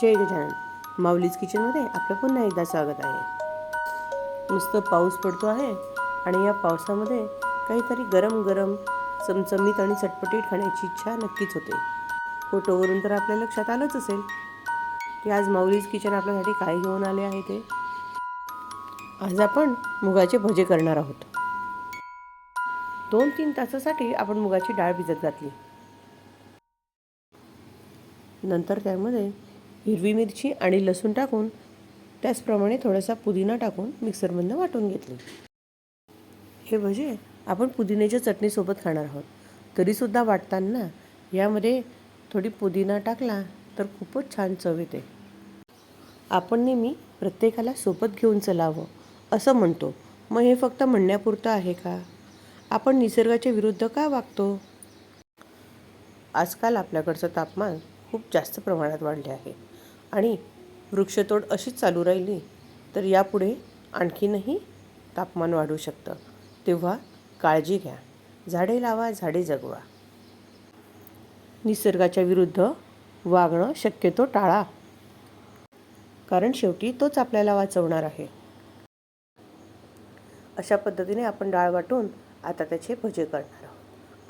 जय गजानन माऊलीज किचनमध्ये आपलं पुन्हा एकदा स्वागत आहे. नुसतं पाऊस पडतो आहे आणि या पावसामध्ये काहीतरी गरम गरम चमचमीत आणि चटपटीत खाण्याची इच्छा नक्कीच होते. फोटोवरून तर आपल्या लक्षात आलंच असेल की आज माऊलीज किचन आपल्यासाठी काय घेऊन आले आहे ते. आज आपण मुगाचे भजे करणार आहोत. दोन तीन तासासाठी आपण मुगाची डाळ भिजत घातली. नंतर त्यामध्ये हिरवी मिरची आणि लसूण टाकून त्याचप्रमाणे थोडासा पुदिना टाकून मिक्सरमधनं वाटून घेतली. हे भजे आपण पुदिन्याच्या चटणीसोबत खाणार आहोत. तरीसुद्धा वाटताना यामध्ये थोडी पुदिना टाकला तर खूपच छान चव येते. आपण नेहमी प्रत्येकाला सोबत घेऊन चलावं असं म्हणतो. मग हे फक्त म्हणण्यापुरतं आहे का? आपण निसर्गाच्या विरुद्ध का वागतो? आजकाल आपल्याकडचं तापमान खूप जास्त प्रमाणात वाढले आहे. आणि वृक्षतोड अशीच चालू राहिली तर यापुढे आणखीनही तापमान वाढू शकतं. तेव्हा काळजी घ्या. झाडे लावा झाडे जगवा. निसर्गाच्या विरुद्ध वागणं शक्यतो टाळा. कारण शेवटी तोच आपल्याला वाचवणार आहे. अशा पद्धतीने आपण डाळ वाटून आता त्याचे भजे करणार आहोत.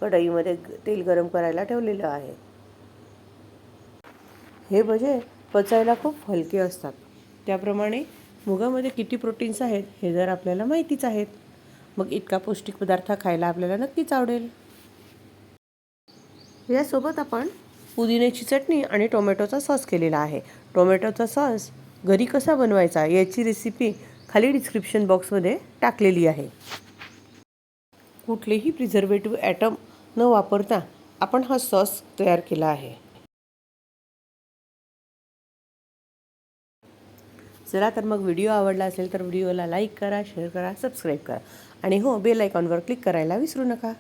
कढईमध्ये तेल गरम करायला ठेवलेलं आहे. हे भजे पचायला खूप हलके असतात. त्याप्रमाणे मुगामध्ये किती प्रोटीन्स आहेत हे जर आपल्याला माहितीच आहेत. मग इतका पौष्टिक पदार्थ खायला आपल्याला नक्कीच आवडेल. यासोबत आपण पुदिन्याची चटणी आणि टोमॅटोचा सॉस केलेला आहे. टोमॅटोचा सॉस घरी कसा बनवायचा याची रेसिपी खाली डिस्क्रिप्शन बॉक्समध्ये टाकलेली आहे. कुठलेही प्रिझर्वेटिव्ह ॲटम न वापरता आपण हा सॉस तयार केला आहे. चला तर मग व्हिडिओ आवडला असेल तर व्हिडिओला लाईक करा शेअर करा सबस्क्राईब करा. आणि हो बेल आयकॉनवर क्लिक करायला विसरू नका.